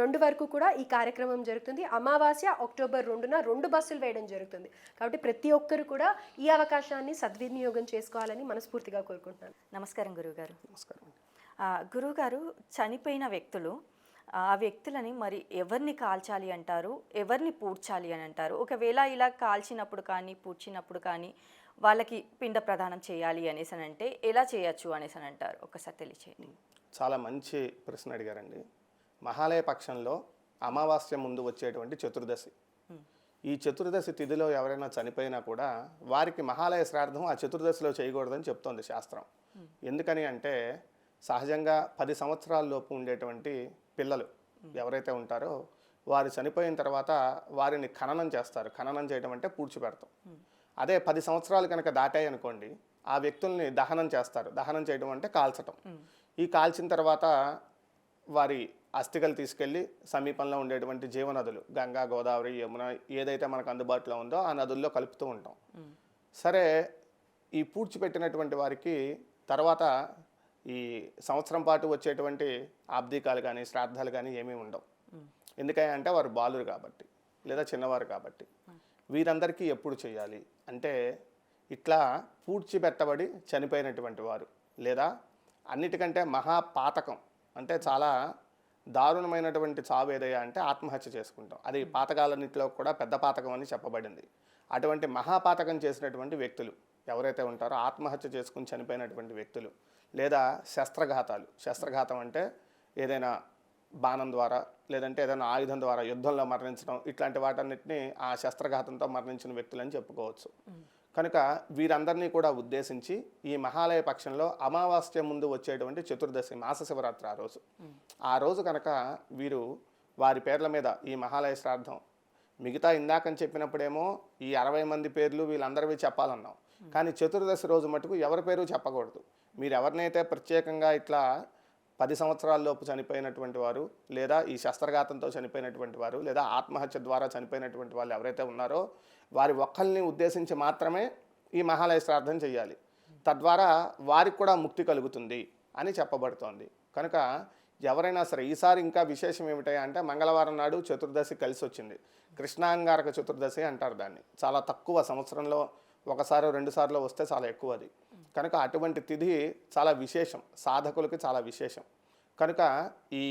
రెండు వరకు కూడా ఈ కార్యక్రమం జరుగుతుంది. అమావాస్య అక్టోబర్ రెండున రెండు బస్సులు వేయడం జరుగుతుంది. కాబట్టి ప్రతి ఒక్కరు కూడా ఈ అవకాశాన్ని సద్వినియోగం చేసుకోవాలని మనస్ఫూర్తిగా కోరుకుంటున్నాను. నమస్కారం గురువుగారు. నమస్కారం. గురువుగారు చనిపోయిన వ్యక్తులు ఆ వ్యక్తులని మరి ఎవరిని కాల్చాలి అంటారు? ఎవరిని పూడ్చాలి అని అంటారు? ఒకవేళ ఇలా కాల్చినప్పుడు కానీ పూడ్చినప్పుడు కానీ వాళ్ళకి పిండ ప్రదానం చేయాలి అనేసి అని అంటే ఎలా చేయొచ్చు అనేసి అని అంటారు ఒకసారి తెలియచేయండి. చాలా మంచి ప్రశ్న అడిగారండి. మహాలయ పక్షంలో అమావాస్య ముందు వచ్చేటువంటి చతుర్దశి. ఈ చతుర్దశి తిథిలో ఎవరైనా చనిపోయినా కూడా వారికి మహాలయ శ్రాద్ధం ఆ చతుర్దశిలో చేయకూడదని చెప్తోంది శాస్త్రం. ఎందుకని అంటే సహజంగా పది సంవత్సరాల లోపు ఉండేటువంటి పిల్లలు ఎవరైతే ఉంటారో వారు చనిపోయిన తర్వాత వారిని ఖననం చేస్తారు. ఖననం చేయడం అంటే పూడ్చిపెడతాం. అదే పది సంవత్సరాలు కనుక దాటాయి అనుకోండి ఆ వ్యక్తుల్ని దహనం చేస్తారు. దహనం చేయడం అంటే కాల్చటం. ఈ కాల్చిన తర్వాత వారి అస్థికలు తీసుకెళ్ళి సమీపంలో ఉండేటువంటి జీవనదులు గంగా గోదావరి యమున ఏదైతే మనకు అందుబాటులో ఉందో ఆ నదుల్లో కలుపుతూ ఉంటాం. సరే ఈ పూడ్చిపెట్టినటువంటి వారికి తర్వాత ఈ సంవత్సరం పాటు వచ్చేటువంటి ఆబ్దికాలు కానీ శ్రాద్ధాలు కానీ ఏమీ ఉండవు. ఎందుకంటే అంటే వారు బాలురు కాబట్టి లేదా చిన్నవారు కాబట్టి. వీరందరికీ ఎప్పుడు చేయాలి అంటే ఇట్లా పూడ్చిపెట్టబడి చనిపోయినటువంటి వారు లేదా అన్నిటికంటే మహాపాతకం అంటే చాలా దారుణమైనటువంటి చావు ఏదయ్యా అంటే ఆత్మహత్య చేసుకుంటాం. అది పాతకాలన్నింటిలో కూడా పెద్ద పాతకం అని చెప్పబడింది. అటువంటి మహాపాతకం చేసినటువంటి వ్యక్తులు ఎవరైతే ఉంటారో ఆత్మహత్య చేసుకుని చనిపోయినటువంటి వ్యక్తులు లేదా శస్త్రఘాతాలు. శస్త్రఘాతం అంటే ఏదైనా బాణం ద్వారా లేదంటే ఏదైనా ఆయుధం ద్వారా యుద్ధంలో మరణించడం ఇట్లాంటి వాటన్నిటిని ఆ శస్త్రఘాతంతో మరణించిన వ్యక్తులని చెప్పుకోవచ్చు. కనుక వీరందరినీ కూడా ఉద్దేశించి ఈ మహాలయ పక్షంలో అమావాస్య ముందు వచ్చేటువంటి చతుర్దశి మాస శివరాత్రి ఆ రోజు. ఆ రోజు కనుక వీరు వారి పేర్ల మీద ఈ మహాలయ శ్రాద్ధం మిగతా ఇందాకని చెప్పినప్పుడేమో ఈ అరవై మంది పేర్లు వీళ్ళందరివి చెప్పాలన్నాం. కానీ చతుర్దశి రోజు మటుకు ఎవరి పేరు చెప్పకూడదు. మీరు ఎవరినైతే ప్రత్యేకంగా ఇట్లా పది సంవత్సరాల్లోపు చనిపోయినటువంటి వారు లేదా ఈ శస్త్రఘాతంతో చనిపోయినటువంటి వారు లేదా ఆత్మహత్య ద్వారా చనిపోయినటువంటి వాళ్ళు ఎవరైతే ఉన్నారో వారి ఒక్కరిని ఉద్దేశించి మాత్రమే ఈ మహాలయ శ్రాద్ధం చేయాలి. తద్వారా వారికి కూడా ముక్తి కలుగుతుంది అని చెప్పబడుతోంది. కనుక ఎవరైనా సరే ఈసారి ఇంకా విశేషం ఏమిటాయా అంటే మంగళవారం నాడు చతుర్దశి కలిసి వచ్చింది. కృష్ణాంగారక చతుర్దశి అంటారు దాన్ని. చాలా తక్కువ సంవత్సరంలో ఒకసారి రెండుసార్లు వస్తే చాలా ఎక్కువ అది. కనుక అటువంటి తిథి చాలా విశేషం. సాధకులకి చాలా విశేషం. కనుక ఈ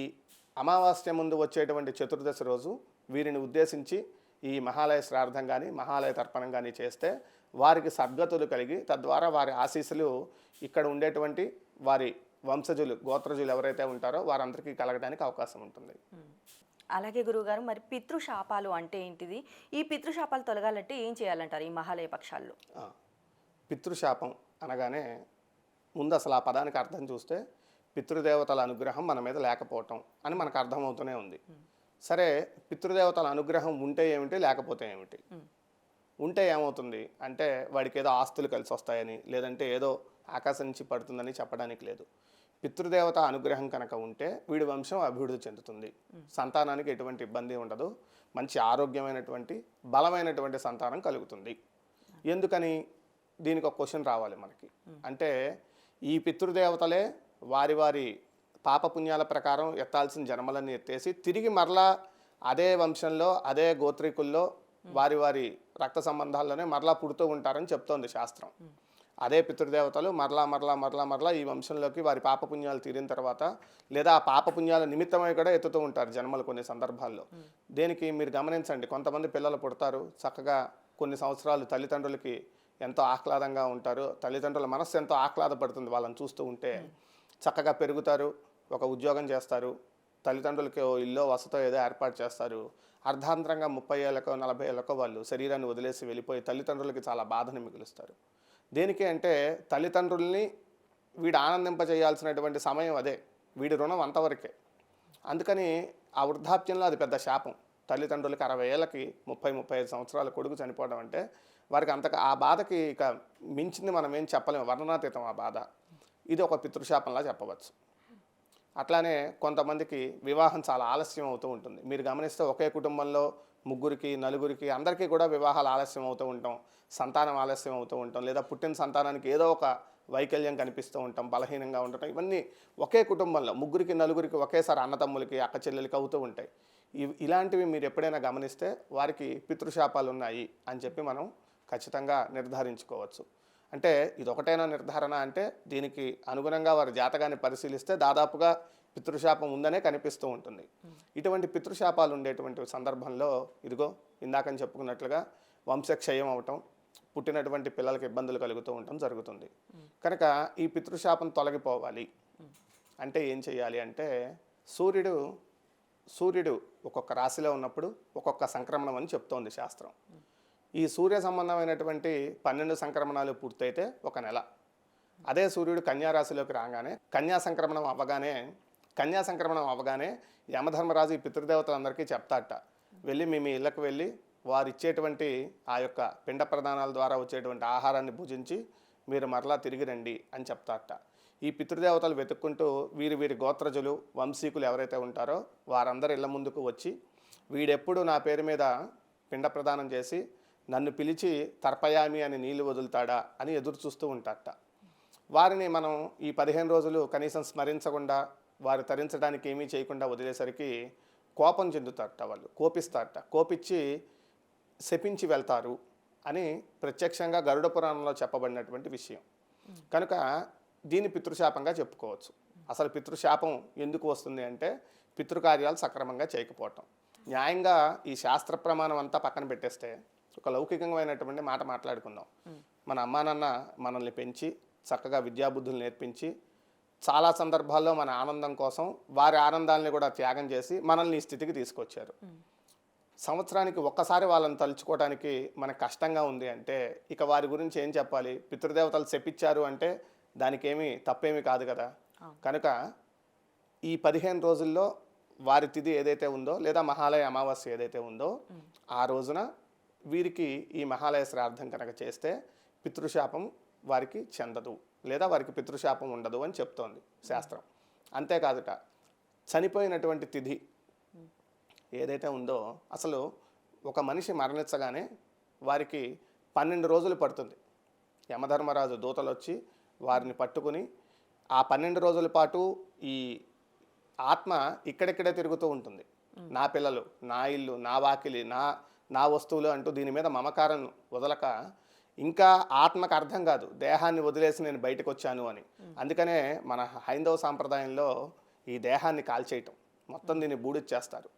అమావాస్య ముందు వచ్చేటువంటి చతుర్దశి రోజు వీరిని ఉద్దేశించి ఈ మహాలయ శ్రార్థం కానీ మహాలయ తర్పణం కానీ చేస్తే వారికి సద్గతులు కలిగి తద్వారా వారి ఆశీస్సులు ఇక్కడ ఉండేటువంటి వారి వంశజులు గోత్రజులు ఎవరైతే ఉంటారో వారందరికీ కలగడానికి అవకాశం ఉంటుంది. అలాగే గురువుగారు మరి పితృశాపాలు అంటే ఏంటిది? ఈ పితృశాపాలు తొలగాలంటే ఏం చేయాలంటారు ఈ మహాలయ పక్షాల్లో? పితృశాపం అనగానే ముందు అసలు ఆ పదానికి అర్థం చూస్తే పితృదేవతల అనుగ్రహం మన మీద లేకపోవటం అని మనకు అర్థమవుతూనే ఉంది. సరే పితృదేవతల అనుగ్రహం ఉంటే ఏమిటి లేకపోతే ఏమిటి? ఉంటే ఏమవుతుంది అంటే వాడికి ఏదో ఆస్తులు కలిసి వస్తాయని లేదంటే ఏదో ఆకాశం నుంచి పడుతుందని చెప్పడానికి లేదు. పితృదేవత అనుగ్రహం కనుక ఉంటే వీడి వంశం అభివృద్ధి చెందుతుంది. సంతానానికి ఎటువంటి ఇబ్బంది ఉండదు. మంచి ఆరోగ్యమైనటువంటి బలమైనటువంటి సంతానం కలుగుతుంది. ఎందుకని? దీనికి ఒక క్వశ్చన్ రావాలి మనకి. అంటే ఈ పితృదేవతలే వారి వారి పాపపుణ్యాల ప్రకారం ఎత్తాల్సిన జన్మలన్నీ ఎత్తేసి తిరిగి మరలా అదే వంశంలో అదే గోత్రికుల్లో వారి వారి రక్త సంబంధాల్లోనే మరలా పుడుతూ ఉంటారని చెప్తోంది శాస్త్రం. అదే పితృదేవతలు మరలా మరలా మరలా మరలా ఈ వంశంలోకి వారి పాపపుణ్యాలు తీరిన తర్వాత లేదా ఆ పాపపుణ్యాల నిమిత్తమై కూడా ఎత్తుతూ ఉంటారు జన్మలు కొన్ని సందర్భాల్లో. దేనికి మీరు గమనించండి. కొంతమంది పిల్లలు పుడతారు. చక్కగా కొన్ని సంవత్సరాలు తల్లిదండ్రులకి ఎంతో ఆహ్లాదంగా ఉంటారు. తల్లిదండ్రుల మనస్సు ఎంతో ఆహ్లాదపడుతుంది వాళ్ళని చూస్తూ ఉంటే. చక్కగా పెరుగుతారు ఒక ఉద్యోగం చేస్తారు తల్లిదండ్రులకి ఇల్లు వసతో ఏదో ఏర్పాటు చేస్తారు. అర్ధాంతరంగా ముప్పై ఏళ్ళకో నలభై ఏళ్ళకో వాళ్ళు శరీరాన్ని వదిలేసి వెళ్ళిపోయి తల్లిదండ్రులకి చాలా బాధని మిగులుస్తారు. దేనికి అంటే తల్లిదండ్రుల్ని వీడు ఆనందింపజేయాల్సినటువంటి సమయం అదే. వీడి రుణం అంతవరకే. అందుకని ఆ వృద్ధాప్యంలో అది పెద్ద శాపం. తల్లిదండ్రులకి అరవై ఏళ్ళకి ముప్పై ముప్పై ఐదు సంవత్సరాల కొడుకు చనిపోవడం అంటే వారికి అంతగా ఆ బాధకి ఇక మించింది మనం ఏం చెప్పలేము. వర్ణనాతీతం ఆ బాధ. ఇది ఒక పితృశాపంలా చెప్పవచ్చు. అట్లానే కొంతమందికి వివాహం చాలా ఆలస్యం అవుతూ ఉంటుంది. మీరు గమనిస్తే ఒకే కుటుంబంలో ముగ్గురికి నలుగురికి అందరికీ కూడా వివాహాలు ఆలస్యం అవుతూ ఉంటాం. సంతానం ఆలస్యం అవుతూ ఉంటాం. లేదా పుట్టిన సంతానానికి ఏదో ఒక వైకల్యం కనిపిస్తూ ఉంటాం. బలహీనంగా ఉండటం. ఇవన్నీ ఒకే కుటుంబంలో ముగ్గురికి నలుగురికి ఒకేసారి అన్నతమ్ములకి అక్క చెల్లెలకి అవుతూ ఉంటాయి. ఇవి ఇలాంటివి మీరు ఎప్పుడైనా గమనిస్తే వారికి పితృశాపాలు ఉన్నాయి అని చెప్పి మనం ఖచ్చితంగా నిర్ధారించుకోవచ్చు. అంటే ఇదొకటైనా నిర్ధారణ అంటే దీనికి అనుగుణంగా వారి జాతకాన్ని పరిశీలిస్తే దాదాపుగా పితృశాపం ఉందనే కనిపిస్తూ ఉంటుంది. ఇటువంటి పితృశాపాలు ఉండేటువంటి సందర్భంలో ఇదిగో ఇందాకని చెప్పుకున్నట్లుగా వంశక్షయం అవటం పుట్టినటువంటి పిల్లలకి ఇబ్బందులు కలుగుతూ ఉండటం జరుగుతుంది. కనుక ఈ పితృశాపం తొలగిపోవాలి. అంటే ఏం చేయాలి అంటే సూర్యుడు సూర్యుడు ఒక్కొక్క రాశిలో ఉన్నప్పుడు ఒక్కొక్క సంక్రమణం అని చెప్తోంది శాస్త్రం. ఈ సూర్య సంబంధమైనటువంటి పన్నెండు సంక్రమణాలు పూర్తయితే ఒక నెల. అదే సూర్యుడు కన్యా రాశిలోకి రాగానే కన్యా సంక్రమణం అవ్వగానే కన్యా సంక్రమణం అవ్వగానే యమధర్మరాజు ఈ పితృదేవతలందరికీ చెప్తాట వెళ్ళి మీ మీ ఇళ్ళకు వెళ్ళి వారు ఇచ్చేటువంటి ఆ యొక్క పిండ ప్రదానాల ద్వారా వచ్చేటువంటి ఆహారాన్ని భుజించి మీరు మరలా తిరిగి రండి అని చెప్తారట. ఈ పితృదేవతలు వెతుక్కుంటూ వీరి వీరి గోత్రజులు వంశీకులు ఎవరైతే ఉంటారో వారందరి ఇళ్ళ ముందుకు వచ్చి వీడెప్పుడు నా పేరు మీద పిండ ప్రదానం చేసి నన్ను పిలిచి తర్పయామి అని నీళ్ళు వదులుతాడా అని ఎదురు చూస్తూ ఉంటాట వారిని మనం ఈ పదిహేను రోజులు కనీసం స్మరించకుండా వారు తరించడానికి ఏమీ చేయకుండా వదిలేసరికి కోపం చెందుతారట వాళ్ళు కోపిస్తారట. కోపించి శపించి వెళ్తారు అని ప్రత్యక్షంగా గరుడ పురాణంలో చెప్పబడినటువంటి విషయం. కనుక దీన్ని పితృశాపంగా చెప్పుకోవచ్చు. అసలు పితృశాపం ఎందుకు వస్తుంది అంటే పితృకార్యాలు సక్రమంగా చేయకపోవటం. న్యాయంగా ఈ శాస్త్ర ప్రమాణం అంతా పక్కన పెట్టేస్తే ఒక లౌకికమైనటువంటి మాట మాట్లాడుకుందాం. మన అమ్మా నాన్న మనల్ని పెంచి చక్కగా విద్యాబుద్ధులు నేర్పించి చాలా సందర్భాల్లో మన ఆనందం కోసం వారి ఆనందాన్ని కూడా త్యాగం చేసి మనల్ని ఈ స్థితికి తీసుకొచ్చారు. సంవత్సరానికి ఒక్కసారి వాళ్ళని తలుచుకోవడానికి మనకు కష్టంగా ఉంది అంటే ఇక వారి గురించి ఏం చెప్పాలి? పితృదేవతలు చెప్పించారు అంటే దానికి ఏమీ తప్పేమీ కాదు కదా. కనుక ఈ పదిహేను రోజుల్లో వారి తిథి ఏదైతే ఉందో లేదా మహాలయ అమావాస్య ఏదైతే ఉందో ఆ రోజున వీరికి ఈ మహాలయ శ్రాద్ధం కనుక చేస్తే పితృశాపం వారికి చెందదు లేదా వారికి పితృశాపం ఉండదు అని చెప్తోంది శాస్త్రం. అంతేకాదుట చనిపోయినటువంటి తిథి ఏదైతే ఉందో అసలు ఒక మనిషి మరణించగానే వారికి పన్నెండు రోజులు పడుతుంది. యమధర్మరాజు దూతలు వచ్చి వారిని పట్టుకుని ఆ పన్నెండు రోజుల పాటు ఈ ఆత్మ ఇక్కడెక్కడే తిరుగుతూ ఉంటుంది. నా పిల్లలు నా ఇల్లు నా వాకిలి నా నా వస్తువులు అంటూ దీని మీద మమకారం వదలక ఇంకా ఆత్మకు అర్థం కాదు. దేహాన్ని వదిలేసి నేను బయటకు వచ్చాను అని. అందుకనే మన హైందవ సాంప్రదాయంలో ఈ దేహాన్ని కాల్చేయటం. మొత్తం దీన్ని బూడిచ్చేస్తారు.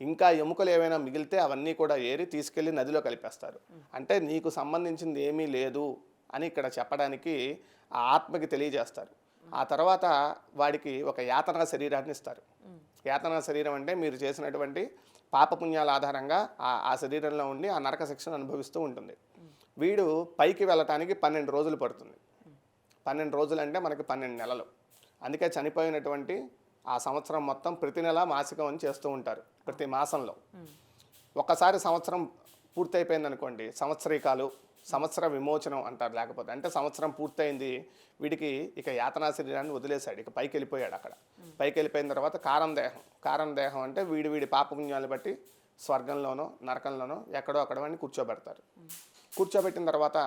ఇంకా ఎముకలు ఏమైనా మిగిలితే అవన్నీ కూడా ఏరి తీసుకెళ్ళి నదిలో కలిపేస్తారు. అంటే నీకు సంబంధించింది ఏమీ లేదు అని ఇక్కడ చెప్పడానికి ఆ ఆత్మకి తెలియజేస్తారు. ఆ తర్వాత వాడికి ఒక యాతన శరీరాన్ని ఇస్తారు. యాతన శరీరం అంటే మీరు చేసినటువంటి పాపపుణ్యాల ఆధారంగా ఆ ఆ శరీరంలో ఉండి ఆ నరక శిక్షను అనుభవిస్తూ ఉంటుంది. వీడు పైకి వెళ్ళటానికి పన్నెండు రోజులు పడుతుంది. పన్నెండు రోజులు అంటే మనకి పన్నెండు నెలలు. అందుకే చనిపోయినటువంటి ఆ సంవత్సరం మొత్తం ప్రతి నెల మాసికం అని చేస్తూ ఉంటారు ప్రతి మాసంలో. ఒక్కసారి సంవత్సరం పూర్తయిపోయింది అనుకోండి సంవత్సరీకాలు సంవత్సర విమోచనం అంటారు లేకపోతే అంటే సంవత్సరం పూర్తయింది వీడికి ఇక యాతనా శరీరాన్ని వదిలేశాడు ఇక పైకి వెళ్ళిపోయాడు అక్కడ. పైకి వెళ్ళిపోయిన తర్వాత కారం దేహం కారం దేహం అంటే వీడి వీడి పాపపుణ్యాలు బట్టి స్వర్గంలోనో నరకంలోనో ఎక్కడో అక్కడ వాడిని కూర్చోబెడతారు. కూర్చోబెట్టిన తర్వాత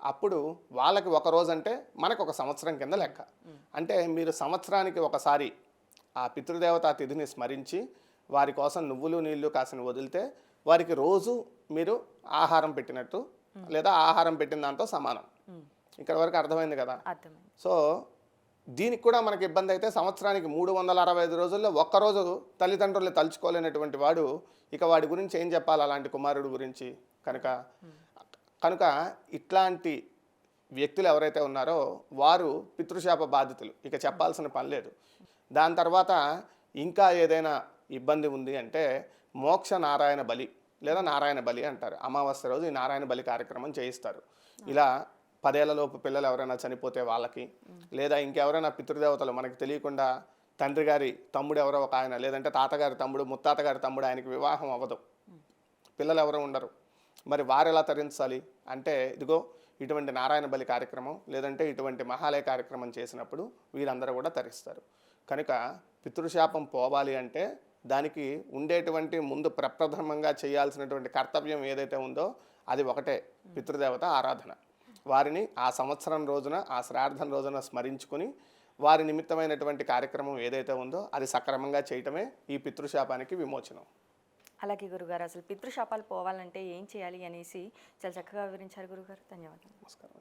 అప్పుడు వాళ్ళకి ఒక రోజు అంటే మనకు ఒక సంవత్సరం కింద లెక్క. అంటే మీరు సంవత్సరానికి ఒకసారి ఆ పితృదేవతా తిథిని స్మరించి వారి కోసం నువ్వులు నీళ్ళు కాసిన వదిలితే వారికి రోజు మీరు ఆహారం పెట్టినట్టు లేదా ఆహారం పెట్టిన దాంతో సమానం. ఇక్కడ వరకు అర్థమైంది కదా? సో దీనికి కూడా మనకి ఇబ్బంది అయితే సంవత్సరానికి మూడు వందల అరవై ఐదు రోజుల్లో ఒక్కరోజు తల్లిదండ్రుల్ని తలుచుకోలేనటువంటి వాడు ఇక వాడి గురించి ఏం చెప్పాలి అలాంటి కుమారుడు గురించి? కనుక కనుక ఇట్లాంటి వ్యక్తులు ఎవరైతే ఉన్నారో వారు పితృశాప బాధితులు. ఇక చెప్పాల్సిన పని లేదు. దాని తర్వాత ఇంకా ఏదైనా ఇబ్బంది ఉంది అంటే మోక్ష నారాయణ బలి లేదా నారాయణ బలి అంటారు. అమావాస్య రోజు ఈ నారాయణ బలి కార్యక్రమం చేయిస్తారు. ఇలా పదేళ్ళలోపు పిల్లలు ఎవరైనా చనిపోతే వాళ్ళకి లేదా ఇంకెవరైనా పితృదేవతలు మనకి తెలియకుండా తండ్రి గారి తమ్ముడు ఎవరో ఒక ఆయన లేదంటే తాతగారి తమ్ముడు ముత్తాత గారి తమ్ముడు ఆయనకి వివాహం అవ్వదు. పిల్లలు ఎవరు ఉండరు. మరి వారు ఎలా తరించాలి అంటే ఇదిగో ఇటువంటి నారాయణ బలి కార్యక్రమం లేదంటే ఇటువంటి మహాలయ కార్యక్రమం చేసినప్పుడు వీరందరూ కూడా తరిస్తారు. కనుక పితృశాపం పోవాలి అంటే దానికి ఉండేటువంటి ముందు ప్రప్రథమంగా చేయాల్సినటువంటి కర్తవ్యం ఏదైతే ఉందో అది ఒకటే పితృదేవత ఆరాధన. వారిని ఆ సంవత్సరం రోజున ఆ శ్రార్థం రోజున స్మరించుకుని వారి నిమిత్తమైనటువంటి కార్యక్రమం ఏదైతే ఉందో అది సక్రమంగా చేయటమే ఈ పితృశాపానికి విమోచనం. అలాగే గురుగారు అసలు పితృశాపాలు పోవాలంటే ఏం చేయాలి అనేసి చాలా చక్కగా వివరించారు గురుగారు. ధన్యవాదాలు. నమస్కారం.